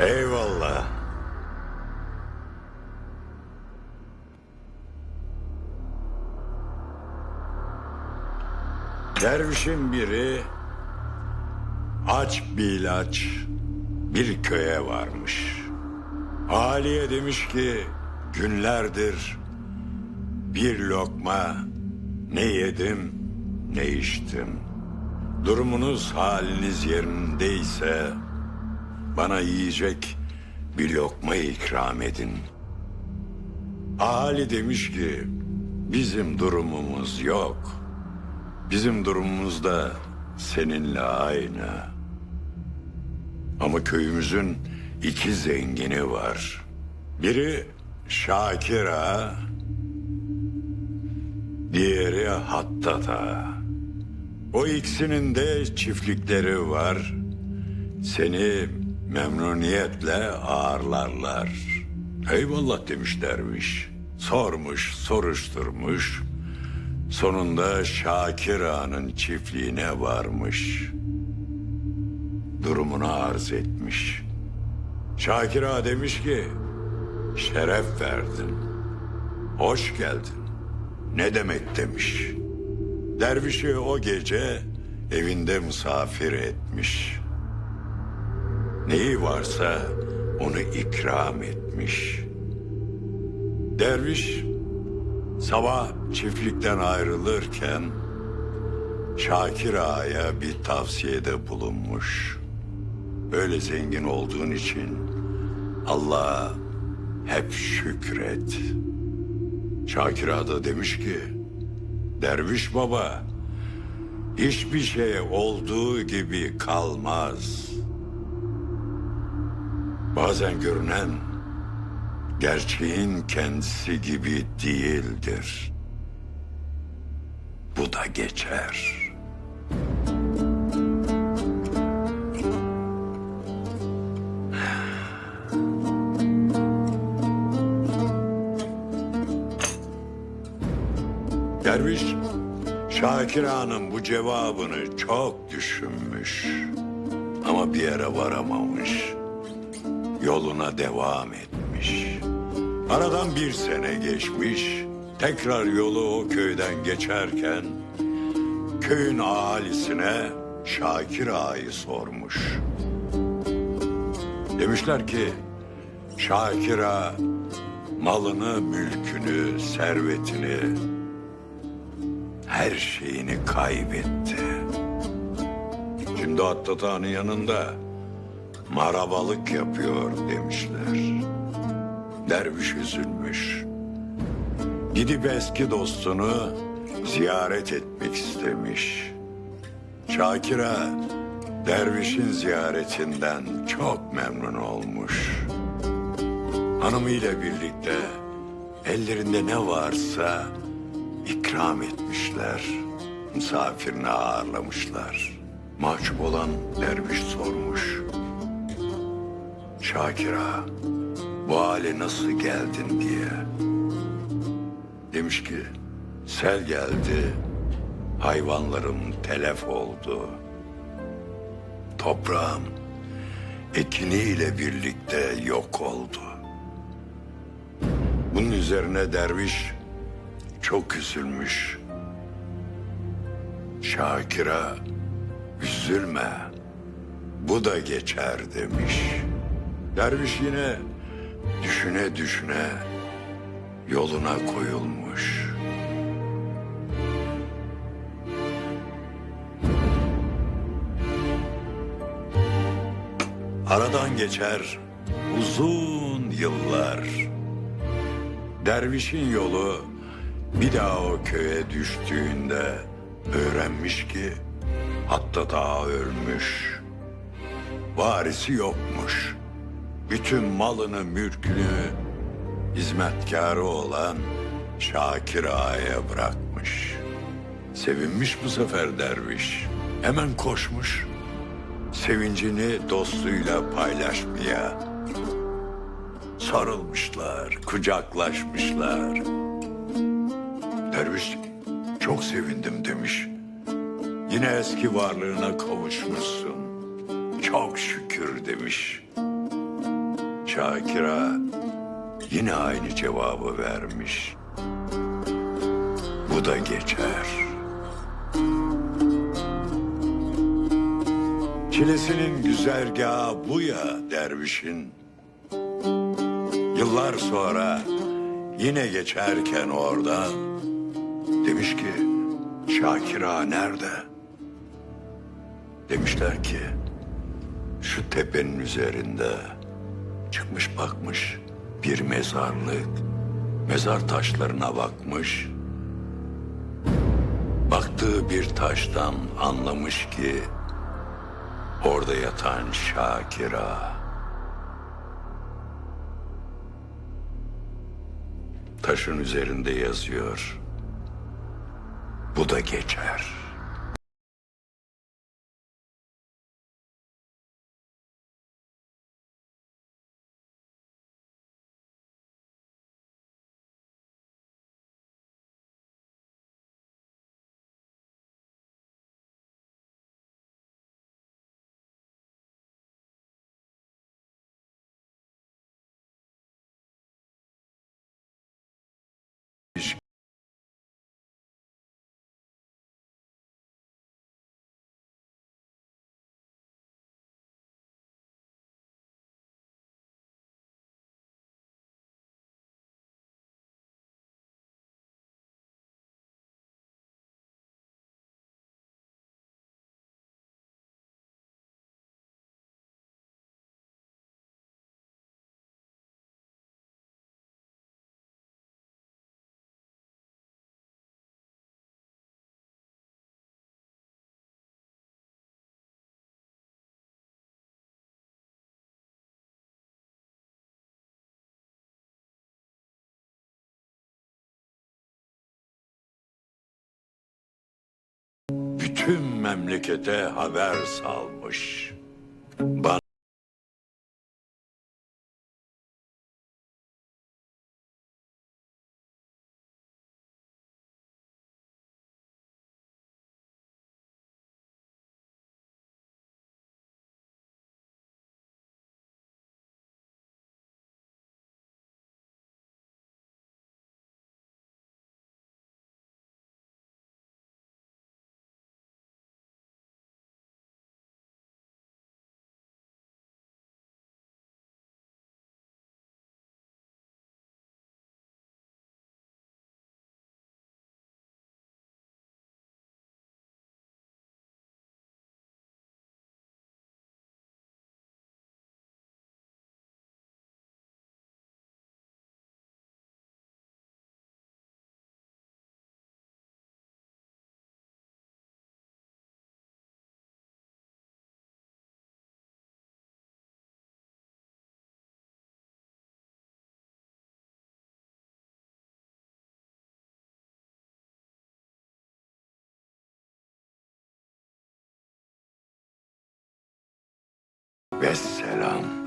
Eyvallah. Dervişin biri aç bir ilaç bir köye varmış. Aliye demiş ki günlerdir bir lokma ne yedim ne içtim. Durumunuz haliniz yerindeyse bana yiyecek bir lokma ikram edin. Ali demiş ki bizim durumumuz yok. Bizim durumumuz da seninle aynı. Ama köyümüzün iki zengini var. Biri Şakir Ağa, diğeri Hattat Ağa. O ikisinin de çiftlikleri var. Seni memnuniyetle ağırlarlar. Eyvallah demiş derviş. Sormuş, soruşturmuş. Sonunda Şakir Ağa'nın çiftliğine varmış. Durumunu arz etmiş. Şakir Ağa demiş ki, şeref verdin, hoş geldin. Ne demek demiş. Dervişi o gece evinde misafir etmiş. Neyi varsa onu ikram etmiş. Derviş sabah çiftlikten ayrılırken Şakir Ağa'ya bir tavsiyede bulunmuş. Böyle zengin olduğun için Allah'a hep şükret. Şakir Ağa da demiş ki, Derviş baba, hiçbir şey olduğu gibi kalmaz. Bazen görünen gerçeğin kendisi gibi değildir. Bu da geçer. Derviş, Şakir Ağa'nın bu cevabını çok düşünmüş. Ama bir yere varamamış. Yoluna devam etmiş. Aradan bir sene geçmiş. Tekrar yolu o köyden geçerken... ...köyün ahalisine Şakir Ağa'yı sormuş. Demişler ki... Şakir Ağa malını, mülkünü, servetini her şeyini kaybetti. Şimdi Attat Ağa'nın yanında marabalık yapıyor demişler. Derviş üzülmüş. Gidip eski dostunu ziyaret etmek istemiş. Şakira dervişin ziyaretinden çok memnun olmuş. Hanımıyla birlikte ellerinde ne varsa ikram etmişler. Misafirini ağırlamışlar. Mahcup olan derviş sormuş. Şakira, bu hale nasıl geldin diye. Demiş ki, sel geldi, hayvanlarım telef oldu. Toprağım ekiniyle birlikte yok oldu. Bunun üzerine derviş çok üzülmüş. Şakir'a üzülme, bu da geçer demiş. Derviş yine düşüne düşüne yoluna koyulmuş. Aradan geçer uzun yıllar. Dervişin yolu bir daha o köye düştüğünde öğrenmiş ki hatta daha ölmüş. Varisi yokmuş. Bütün malını, mülkünü hizmetkarı olan Şakir Ağa'ya bırakmış. Sevinmiş bu sefer derviş. Hemen koşmuş. Sevincini dostuyla paylaşmaya. Sarılmışlar, kucaklaşmışlar. Derviş çok sevindim demiş. Yine eski varlığına kavuşmuşsun. Çok şükür demiş. Şakir'a yine aynı cevabı vermiş. Bu da geçer. Çilesinin güzergahı bu ya dervişin. Yıllar sonra yine geçerken orada demiş ki Şakir Ağa nerede? Demişler ki şu tepenin üzerinde çıkmış bakmış bir mezarlık. Mezar taşlarına bakmış. Baktığı bir taştan anlamış ki orada yatan Şakir Ağa. Taşın üzerinde yazıyor. Bu da geçer. Bütün memlekete haber salmış. Bana Vesselam.